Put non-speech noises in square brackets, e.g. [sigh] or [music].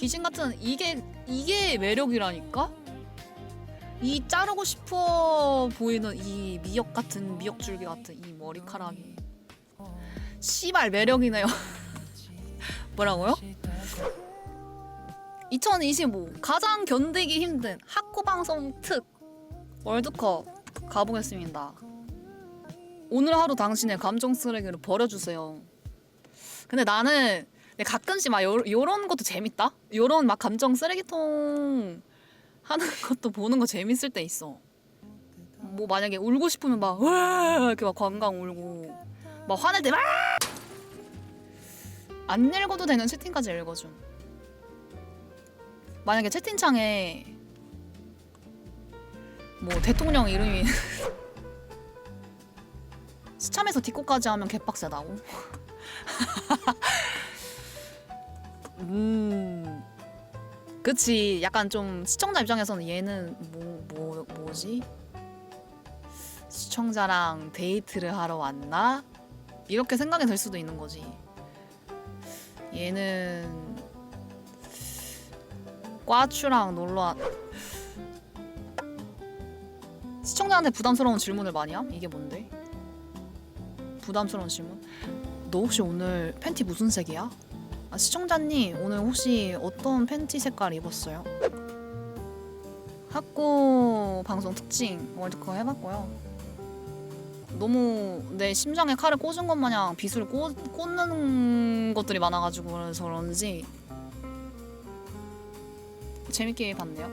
귀신 같은 이게 이게 매력이라니까? 이 자르고 싶어 보이는 이 미역 같은 미역 줄기 같은 이 머리카락이 씨발 매력이네요. [laughs] 뭐라고요? 2025 가장 견디기 힘든 학구 방송 특 월드컵 가보겠습니다. 오늘 하루 당신의 감정 쓰레기를 버려주세요. 근데 나는 근데 가끔씩 막 요, 요런 것도 재밌다? 요런 막 감정 쓰레기통 하는 [laughs] 것도 보는 거 재밌을 때 있어. 뭐 만약에 울고 싶으면 막 으아 이렇게 막 관광 울고 막 화낼 때 막 안 읽어도 되는 채팅까지 읽어줌. 만약에 채팅창에 뭐 대통령 이름이 [laughs] 시참에서 뒷코까지 하면 개빡세다고. [laughs] 음. 그치. 약간 좀 시청자 입장에서는 얘는 뭐, 뭐, 뭐지? 시청자랑 데이트를 하러 왔나? 이렇게 생각이 들 수도 있는 거지. 얘는 꽈추랑 놀러 왔... 시청자한테 부담스러운 질문을 많이 함? 이게 뭔데? 부담스러운 질문? 너 혹시 오늘 팬티 무슨 색이야? 아, 시청자님 오늘 혹시 어떤 팬티 색깔 입었어요? 학고 방송 특징 월드컵 해봤고요. 너무 내 심장에 칼을 꽂은 것 마냥 빗을 꽂, 꽂는 것들이 많아가지고 그런지 재밌게 봤네요.